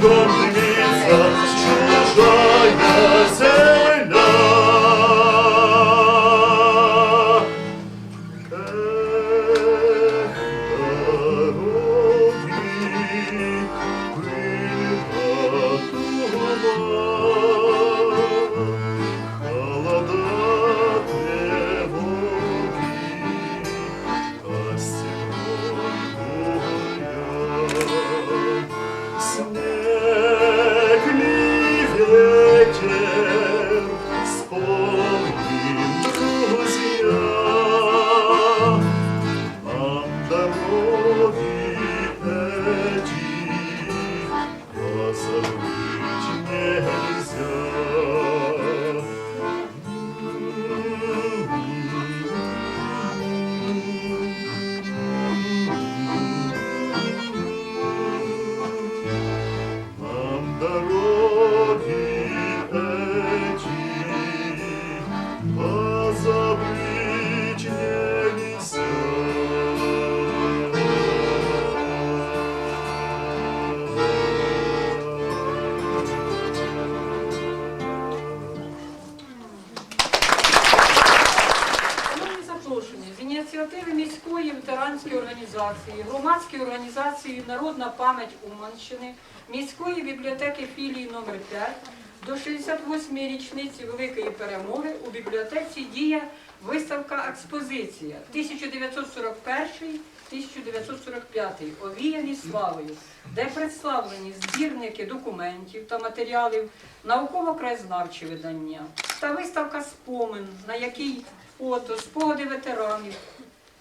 good. Ініціативи міської ветеранської організації, громадської організації Народна пам'ять Уманщини, міської бібліотеки філії номер 5 до 68-ї річниці Великої перемоги у бібліотеці діє виставка експозиція 1941-1945 овіяні славою, де представлені збірники документів та матеріалів, науково-краєзнавчі видання. Та виставка спомин, на якій фото, спогади ветеранів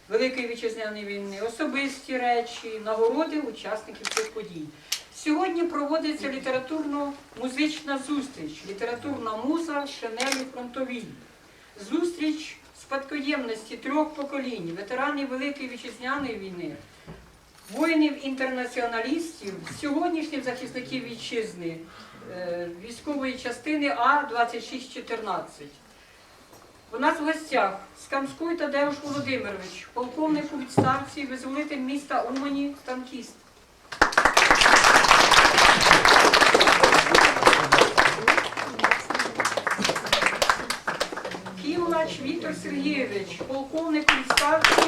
Великої вітчизняної війни, особисті речі, нагороди учасників цих подій. Сьогодні проводиться літературно-музична зустріч, літературна муза Шенелі Фронтовій. Зустріч спадкоємності трьох поколінь, ветеранів Великої вітчизняної війни, воїнів-інтернаціоналістів, сьогоднішніх захисників вітчизни, е, військової частини А-2614. У нас в гостях Скамський Тадеуш Володимирович, полковник у відставці, визволитель міста Умані, танкіст. Ківлач Віктор Сергійович, полковник у відставці,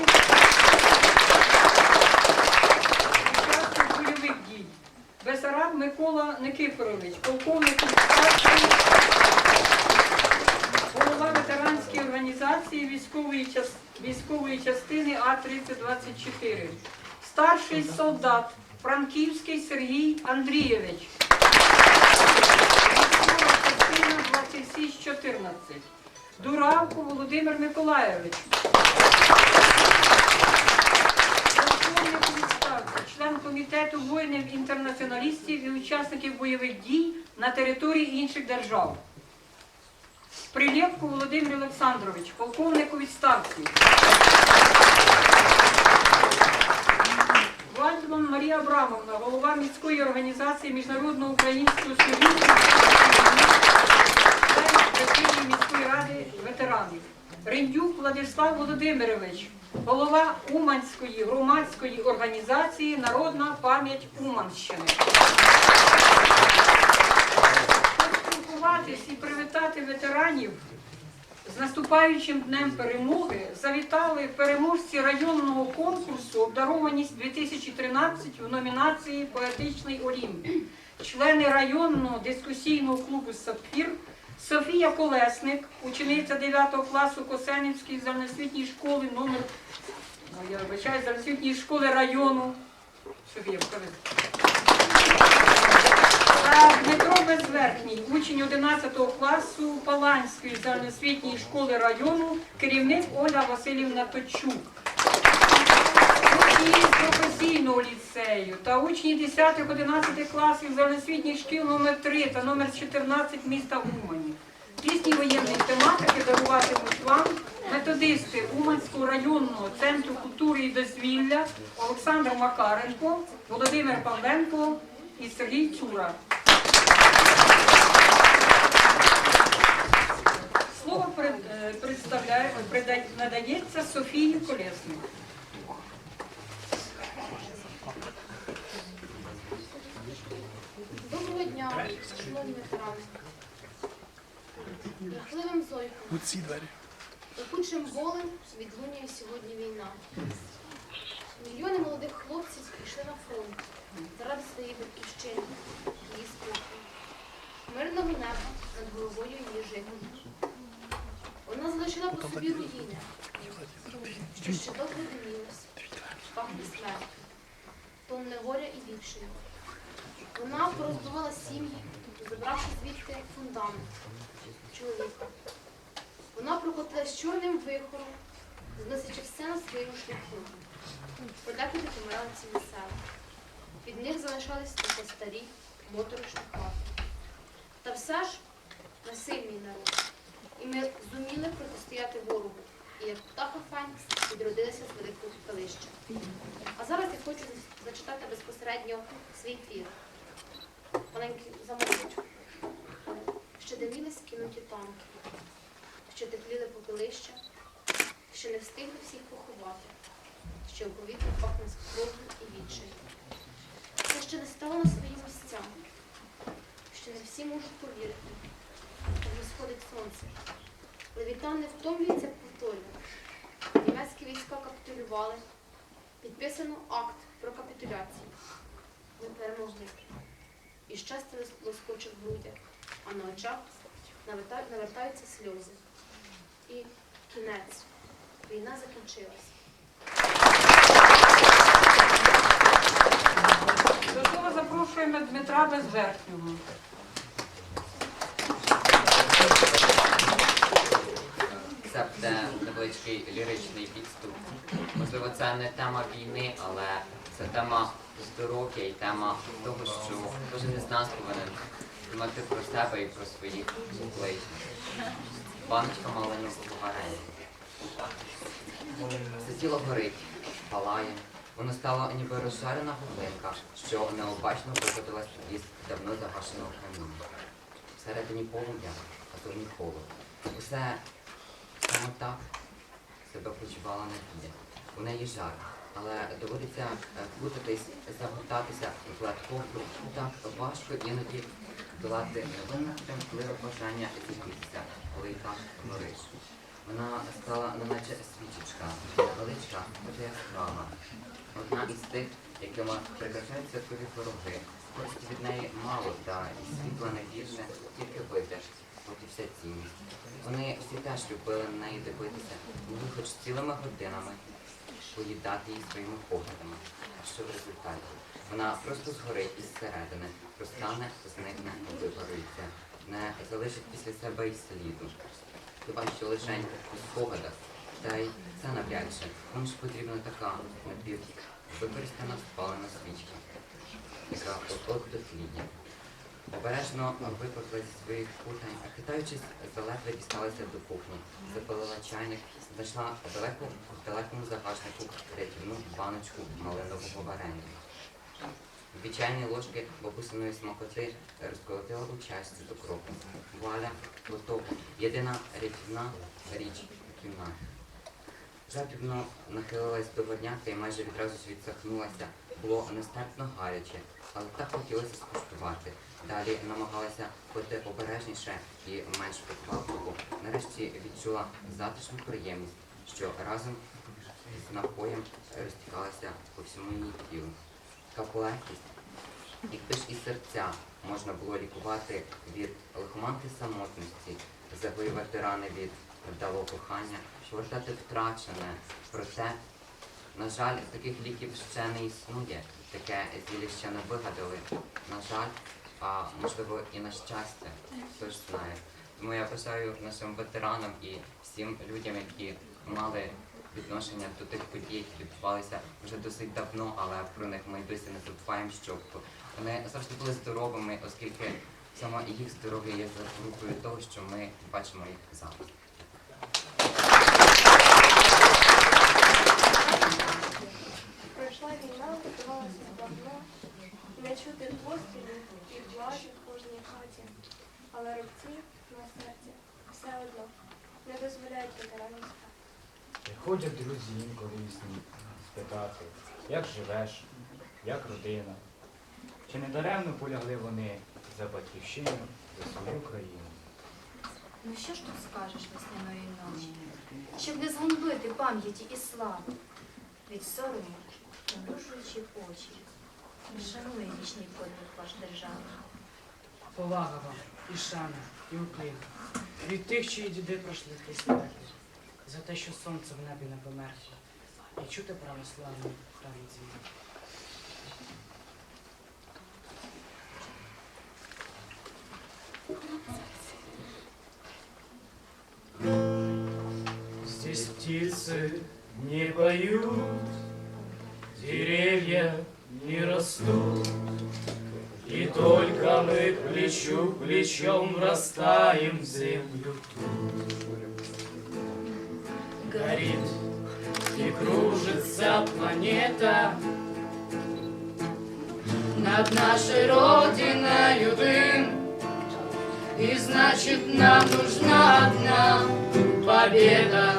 бойових дій. Бесараб Микола Никифорович, полковник у відставці, голова ветеранської організації військової, військової частини А-3024. Старший солдат Франківський Сергій Андрійович. Військова частина 2614. Дуравко Володимир відставці, член комітету воїнів-інтернаціоналістів і учасників бойових дій на території інших держав. Прилєпко Володимир Олександрович, полковник у відставці. Вальдман Марія Абрамовна, голова міської організації Міжнародного українського союзу, Верховної міської ради ветеранів. Рендюк Владислав Володимирович, голова Уманської громадської організації Народна пам'ять Уманщини. Поспілкуватись і привітати ветеранів З наступаючим днем перемоги завітали переможці районного конкурсу Обдарованість 2013 в номінації Поетичний Олімп. Члени районного дискусійного клубу Сапфір Софія Колесник, учениця 9 класу Косенівської загальноосвітньої школи номер ну, я вибачаю, загальноосвітньої школи району. Софія, покажи. Дмитро Безверхній, учень 11 класу Паланської загальноосвітньої школи району, керівник Оля Васильівна Точук. Учні професійного ліцею та учні 10-11 класів загальноосвітніх шкіл номер 3 та номер 14 міста Умані. Пісні воєнної тематики даруватимуть вам методисти Уманського районного центру культури і дозвілля Олександр Макаренко, Володимир Павленко і Сергій Цура. Слово е, представляє, надається Софії Колесник. Доброго дня, шановні ветерани. Жахливим зойком, ці двері. пекучим болем відлунює сьогодні війна. Мільйони молодих хлопців пішли на фронт заради своєї батьківщини, її спокою. Мирного неба над головою її жителів. Вона залишила по собі руїни, що ще довго димілось, пахне смертю, тонне горя і відчаю. Вона порозбивала сім'ї, забравши звідти фундамент чоловіка. Вона прокотилась чорним вихором, зносячи все на своєму шляху. Подекуди помирали цілі села. Від них залишались лише старі, моторошні хати. Та все ж ми сильний народ. І ми зуміли протистояти ворогу. І як птаха Фенікс відродилися з великого пепелища. А зараз я хочу зачитати безпосередньо свій твір маленький замовчок. Ще диміли скинуті танки, ще тепліли попелища, ще не встигли всіх поховати, ще у повітрі пахне скров'ю і відчаю. Це ще не стало на свої місця, ще не всі можуть повірити, що сходить сонце. Левітан не втомлюється повторювати. Німецькі війська капітулювали, підписано акт про капітуляцію. Ми перемогли і щастя лос- лоскоче в грудях, а на очах навертаються сльози. І кінець. Війна закінчилась. До слова запрошуємо Дмитра Безверхнього. Це буде невеличкий ліричний підступ. Можливо, це не тема війни, але це тема здоров'я і тема того, що кожен із нас повинен думати про себе і про своїх ближніх. Баночка маленького варення. Це тіло горить, палає. Воно стало ніби розжарена горлинка, що необачно виходилась із давно загашеного каміння. Всередині полум'я, а зовні холод. Усе саме так себе почувала Надія. У неї жар, але доводиться е, плутатись, загортатися в платформу. Так важко іноді долати невинне тремтливе бажання зігрітися, коли так гориш. Вона стала неначе свічечка, невеличка, дуже яскрава. Одна із тих, якими прикрашають святкові пироги. Користі від неї мало, та і світла не більше, тільки вибір, от і вся цінність. Вони всі теж любили на неї дивитися, могли хоч цілими годинами поїдати її своїми поглядами. А що в результаті? Вона просто згорить із середини, розтане, зникне, випарується, не залишить після себе і сліду. Хіба що лише у спогадах, та й це навряд чи. Нам ж потрібна така напів використана спалена свічка, яка от-от дотліє. Обережно випекла зі своїх кутань, а хитаючись, заледве дісталася до кухні, запалила чайник, знайшла далеко в далекому загашнику рятівну баночку малинового варення. Чайні ложки бабусиної смакоти розколотила у чашці до кроку. Валя, готова. Єдина рятівна річ у кімнаті. Жадібно нахилилась до горняка і майже відразу ж відсахнулася. Було нестерпно гаряче, але так хотілося скуштувати. Далі намагалася бути обережніше і менш поквапливо. Нарешті відчула затишну приємність, що разом з напоєм розтікалася по всьому її тілу. Така легкість, якби ж і серця можна було лікувати від лихоманки самотності, загоювати рани від вдалого кохання, повертати втрачене. Проте, на жаль, таких ліків ще не існує. Таке зілля ще не вигадали. На жаль, а можливо і на щастя, хто ж знає. Тому я бажаю нашим ветеранам і всім людям, які мали відношення до тих подій, які відбувалися вже досить давно, але про них ми досі не забуваємо, щоб вони завжди були здоровими, оскільки саме їх здоров'я є запорукою того, що ми бачимо їх зараз. Пройшла війна, готувалася давно, не чути пострілів і плачу в кожній хаті. Але рубці на серці все одно не дозволяють ветеранам спати. Приходять друзі інколи різні спитати, як живеш, як родина. Чи не даремно полягли вони за батьківщину, за свою країну? Ну що ж тут скажеш весняної ночі? Щоб не згубити пам'яті і слави, від сорому, набружуючи очі, шанує вічний подвиг ваш держави. Повага вам, і шана, і уклін. Від тих, чиї діди пройшли крізь смерті, за те, що сонце в небі не померкло, і чути православний храмі дзвін. Здесь птицы не поют, деревья не растут, И только мы плечу к плечом растаем в землю Кружится планета. Над нашей родиной дым. И значит нам нужна одна победа.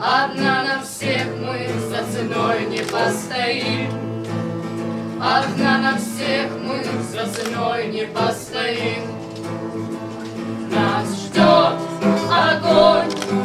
Одна на всех мы за ценой не постоим. Одна на всех мы за ценой не постоим. Нас ждет огонь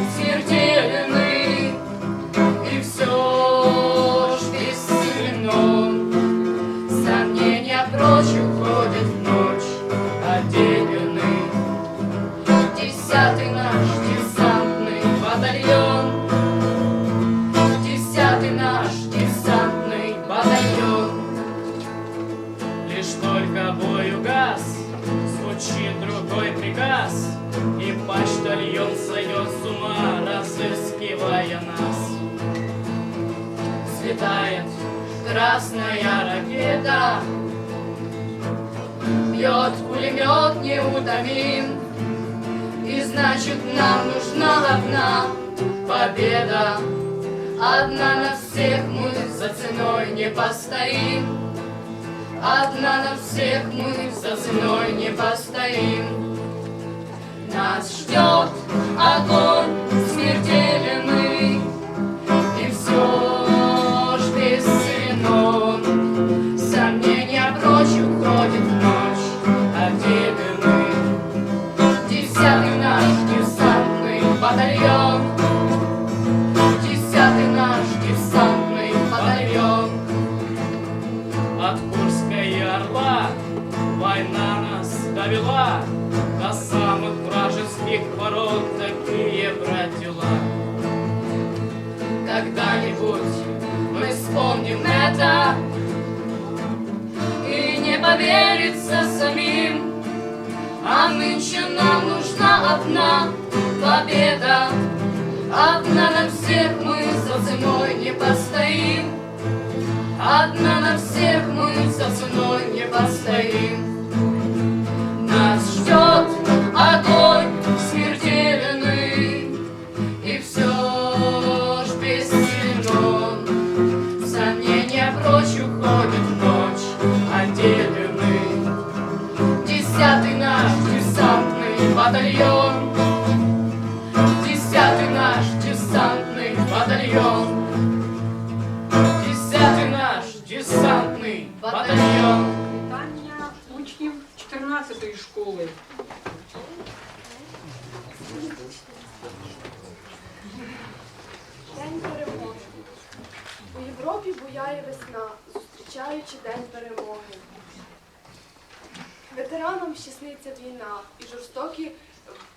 постоим. Одна на всех мы за ценой не постоим. Нас ждет огонь смертельный это И не поверится самим. А нынче нам нужна одна победа. Одна на всех мы за ценой не постоим. Одна на всех мы за ценой не постоим. Нас ждет огонь батальйон, десятий наш десантний батальйон, десятий наш десантний батальйон. Вітання учнів 14-ї школи. День перемоги. У Європі буяє весна, зустрічаючи день перемоги. Ветеранам ще війна і жорстокі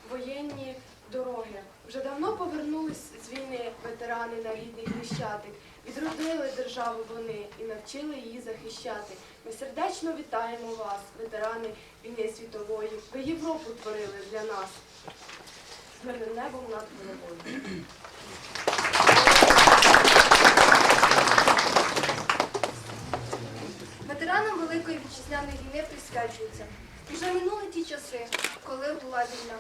воєнні дороги. Вже давно повернулись з війни ветерани на рідний Хрещатик. Відродили державу вони і навчили її захищати. Ми сердечно вітаємо вас, ветерани війни світової. Ви Європу творили для нас. Мирним небом над головою. Ветеранам Великої вітчизняної війни присвячується. Уже минули ті часи, коли була війна.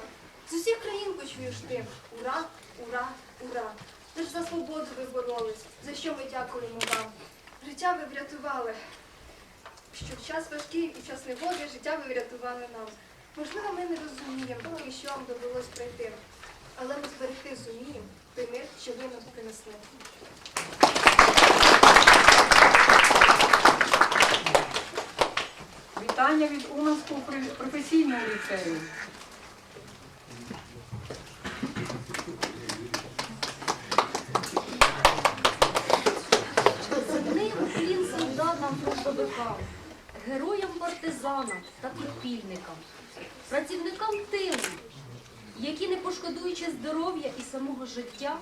З усіх країн почуєш ти ура, ура, ура. Лиш за свободу ви боролись, за що ми дякуємо вам. Життя ви врятували. Що в час важкий і час негоди життя ви врятували нам. Можливо, ми не розуміємо, і що вам довелось пройти. Але ми зберегти зуміємо той мир, що ви нам принесли. Вітання від Уманського професійного ліцею. Земний уклін солдатам фронтовикам, героям партизанам та підпільникам, працівникам тилу, які, не пошкодуючи здоров'я і самого життя,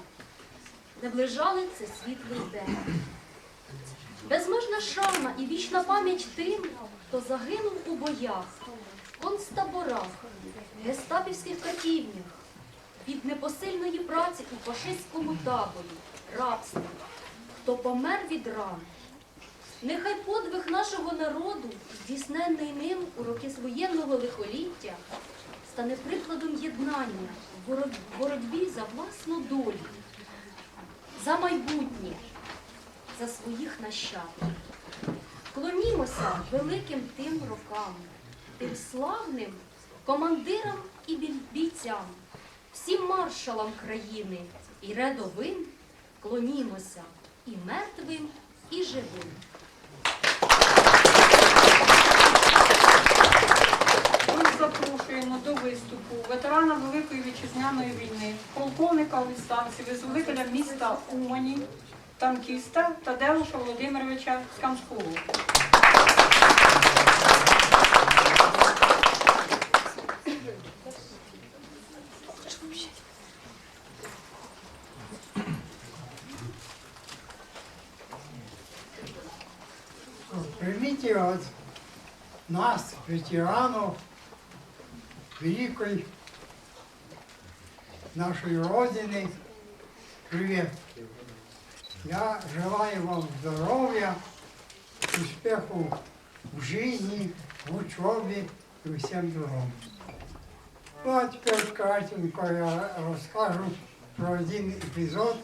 наближали це світлий день. Безмежна шана і вічна пам'ять тим, хто загинув у боях, концтаборах, гестапівських катівнях, від непосильної праці у фашистському таборі, рабстві, хто помер від ран. Нехай подвиг нашого народу, здійснений ним у роки воєнного лихоліття, стане прикладом єднання в боротьбі за власну долю, за майбутнє, за своїх нащадків. Клонімося великим тим рокам, тим славним командирам і бійцям, всім маршалам країни і рядовим клонімося і мертвим, і живим. Ми запрошуємо до виступу ветерана Великої вітчизняної війни, полковника відставці, визволителя міста Умані, танкіста Тадеуша Володимировича Скамського. Примите от нас, ветеранов великой нашей Родины, привет. Я желаю вам здоровья, успеху в жизни, в учебе и всем другом. Ну а теперь кратенько я расскажу про один эпизод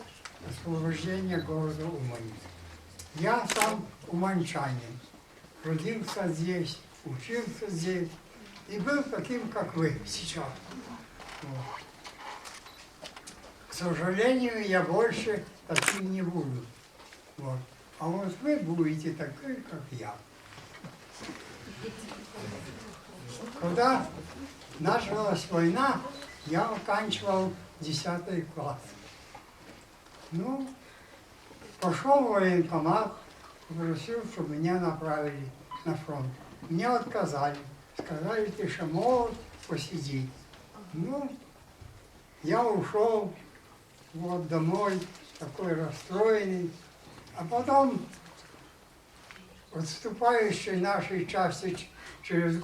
освобождения города Умани. Я сам уманчанин. Родился здесь, учился здесь и был таким, как вы сейчас. Вот. К сожалению, я больше таким не буду. Вот. А вот вы будете такой, как я. Когда началась война, я оканчивал 10 класс. Ну, пошел в военкомат, попросил, чтобы меня направили на фронт. Мне отказали. Сказали, ты еще молод, посиди. Ну, я ушел вот домой, такой расстроенный. А потом отступающей нашей части через,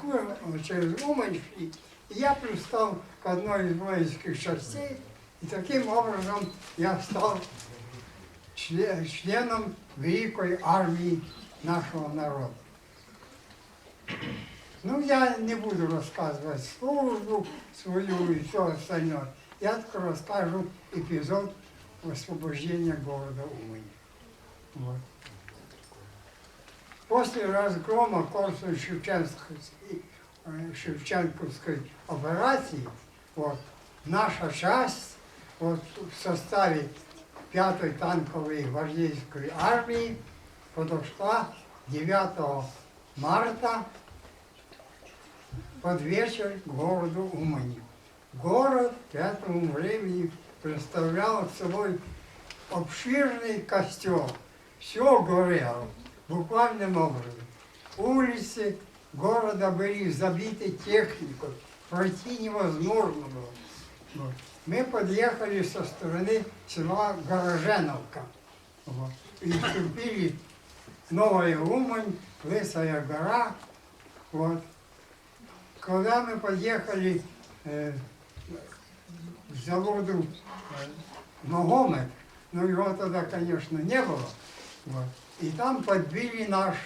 через Умань шли, и я пристал к одной из воинских частей, и таким образом я стал чле- членом великой армии нашего народа. Ну, я не буду рассказывать службу свою и все остальное. Я только расскажу эпизод освобождения города Умань. Вот. После разгрома Корсунь-Шевченковской э, Шевченковской операции вот, наша часть вот, в составе 5-й танковой гвардейской армии подошла 9 марта под вечер к городу Умани. Город к этому времени представлял собой обширный костер. Все горело, буквальным образом. Улицы города были забиты техникой, пройти невозможно было. Мы подъехали со стороны села Гороженовка. Вот. И вступили Новая Умань, Лысая гора. Вот. Когда мы подъехали э, заводу э, Магомед, но его тогда, конечно, не было, вот, и там подбили наш,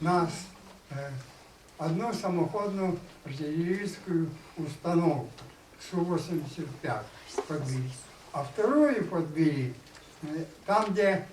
нас э, одну самоходную артиллерийскую установку Су-85 подбили. А вторую подбили э, там, где